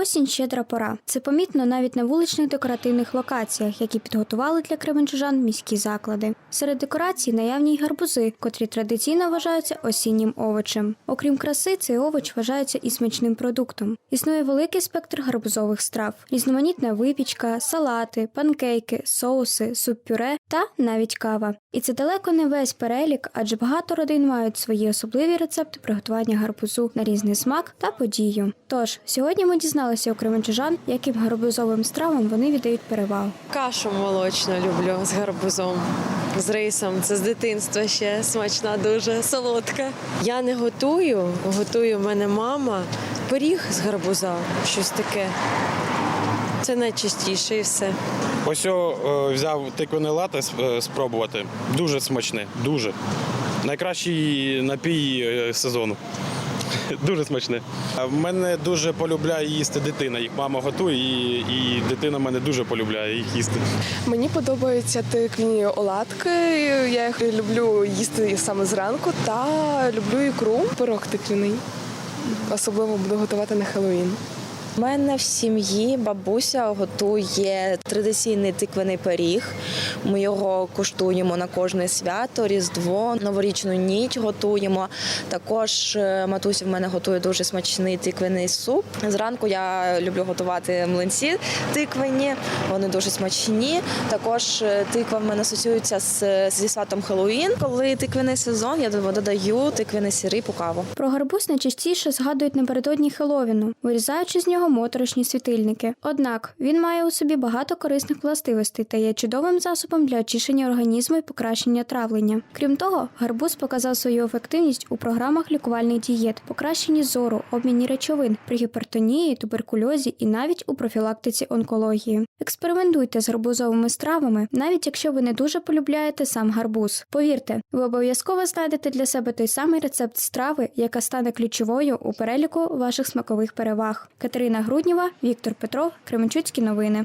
Осінь щедра пора. Це помітно навіть на вуличних декоративних локаціях, які підготували для кременчужан міські заклади. Серед декорацій наявні й гарбузи, котрі традиційно вважаються осіннім овочем. Окрім краси, цей овоч вважається і смачним продуктом. Існує великий спектр гарбузових страв: різноманітна випічка, салати, панкейки, соуси, суп-пюре та навіть кава. І це далеко не весь перелік, адже багато родин мають свої особливі рецепти приготування гарбузу на різний смак та подію. Тож сьогодні ми дізналися у кременчужан, яким гарбузовим стравам вони віддають перевагу. Кашу молочну люблю з гарбузом, з рисом. Це з дитинства ще смачна, дуже солодка. Я не готую, готує в мене мама. Пиріг з гарбуза, щось таке. Це найчастіше і все. Ось о, е, взяв тиквене лате е, спробувати. Дуже смачне, дуже. Найкращий напій е, сезону. Дуже смачне. А В мене дуже полюбляє їсти дитина. Їх мама готує, і, і дитина мене дуже полюбляє їх їсти. Мені подобаються тиквні оладки. Я їх люблю їсти саме зранку. Та люблю ікру, пирог тиквіний. Особливо буду готувати на Хеллоуін. У мене в сім'ї бабуся готує традиційний тиквений пиріг. Ми його куштуємо на кожне свято, Різдво, новорічну ніч готуємо. Також е, матуся в мене готує дуже смачний тиквений суп. Зранку я люблю готувати млинці тиквені, вони дуже смачні. Також е, тиква в мене асоціюється з, зі святом Хеллоуін. Коли тиквений сезон, я додаю тиквений сирип у каву. Про гарбуз найчастіше згадують напередодні Хеловіну, вирізаючи з нього моторошні світильники. Однак він має у собі багато корисних властивостей та є чудовим засобом для очищення організму і покращення травлення. Крім того, гарбуз показав свою ефективність у програмах лікувальних дієт, покращенні зору, обміні речовин при гіпертонії, туберкульозі і навіть у профілактиці онкології. Експериментуйте з гарбузовими стравами, навіть якщо ви не дуже полюбляєте сам гарбуз. Повірте, ви обов'язково знайдете для себе той самий рецепт страви, яка стане ключовою у переліку ваших смакових переваг. Катерина Груднєва, Віктор Петров, Кременчуцькі новини.